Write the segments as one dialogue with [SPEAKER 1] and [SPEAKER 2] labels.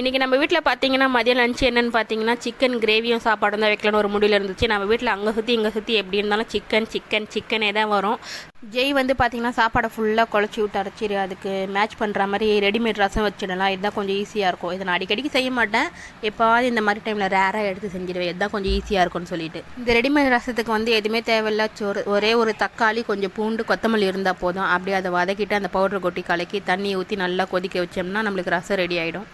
[SPEAKER 1] இன்றைக்கி நம்ம வீட்டில் பார்த்தீங்கன்னா மதியம் லஞ்சு என்னென்னு பார்த்தீங்கன்னா சிக்கன் கிரேவியும் சாப்பாடும் தான் வைக்கலான்னு ஒரு முடிவில் இருந்துச்சு. நம்ம வீட்டில் அங்கே சுற்றி இங்கே சுற்றி எப்படி இருந்தாலும் சிக்கன் சிக்கன் சிக்கனே தான் வரும். ஜெய் வந்து பார்த்தீங்கன்னா சாப்பாடை ஃபுல்லாக குழச்சி விட்டு அரைச்சிரு. அதுக்கு மேட்ச் பண்ணுற மாதிரி ரெடிமேட் ரசம் வச்சிடலாம். இதுதான் கொஞ்சம் ஈஸியாக இருக்கும். இதை நான் அடிக்கடிக்கு செய்ய மாட்டேன். எப்போவாது இந்த மாதிரி டைமில் ரேராக எடுத்து செஞ்சிடுவேன் இதுதான் கொஞ்சம் ஈஸியாக இருக்கும்னு சொல்லிட்டு. இந்த ரெடிமேட் ரசத்துக்கு வந்து எதுவுமே தேவையில்ல. சோறு ஒரே ஒரு தக்காளி கொஞ்சம் பூண்டு கொத்தமல்லி இருந்தால் போதும். அப்படியே அதை வதக்கிட்டு அந்த பவுடர் கொட்டி கலக்கி தண்ணி ஊற்றி நல்லா கொதிக்க வச்சோம்னா நம்மளுக்கு ரசம் ரெடி ஆகிடும்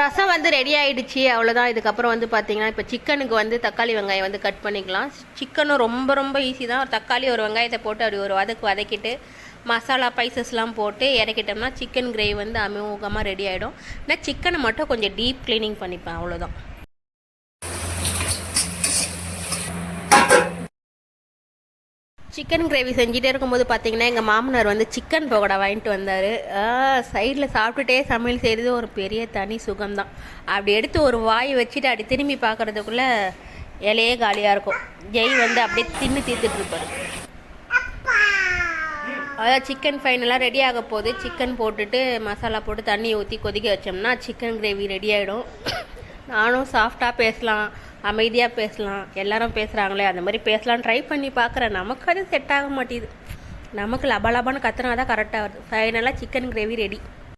[SPEAKER 1] ரசம் வந்து ரெடி ஆயிடுச்சு அவ்வளோதான் இதுக்கப்புறம் வந்து பார்த்தீங்கன்னா இப்போ சிக்கனுக்கு வந்து தக்காளி வெங்காயம் வந்து கட் பண்ணிக்கலாம். சிக்கனும் ரொம்ப ரொம்ப ஈஸி தான். ஒரு தக்காளி ஒரு வெங்காயத்தை போட்டு அப்படி ஒரு வதக்கு வதக்கிட்டு மசாலா ஸ்பைசஸ்லாம் போட்டு இறக்கிட்டோம்னா சிக்கன் கிரேவி வந்து அமோகமாக ரெடி ஆகிடும் நான் சிக்கனை மட்டும் கொஞ்சம் டீப் க்ளீனிங் பண்ணிப்பேன் அவ்வளோதான் சிக்கன் கிரேவி செஞ்சுட்டே இருக்கும்போது பார்த்தீங்கன்னா எங்கள் மாமனார் வந்து சிக்கன் பகோடா வாங்கிட்டு வந்தார். சைடில் சாப்பிட்டுட்டே சமையல் செய்கிறது ஒரு பெரிய தனி சுகம்தான். அப்படி எடுத்து ஒரு வாய் வச்சுட்டு அப்படி திரும்பி பார்க்குறதுக்குள்ளே இலையே காலியாக இருக்கும். ஜெய் வந்து அப்படியே தின்னு தீர்த்துட்ருப்பார் அதான் சிக்கன் ஃபைனலாக ரெடி ஆக போகுது. சிக்கன் போட்டுட்டு மசாலா போட்டு தண்ணி ஊற்றி கொதிக்க வச்சோம்னா சிக்கன் கிரேவி ரெடி ஆகிடும் நானும் சாஃப்டாக பேசலாம். அமைதியாக பேசலாம். எல்லாரும் பேசுகிறாங்களே அந்த மாதிரி பேசலாம் ட்ரை பண்ணி பார்க்குறேன் நமக்கு அது செட் ஆக மாட்டேங்குது. நமக்கு லபலபான்னு கத்துனா தான் கரெக்டாக வருது. ஃபைனலாக சிக்கன் கிரேவி ரெடி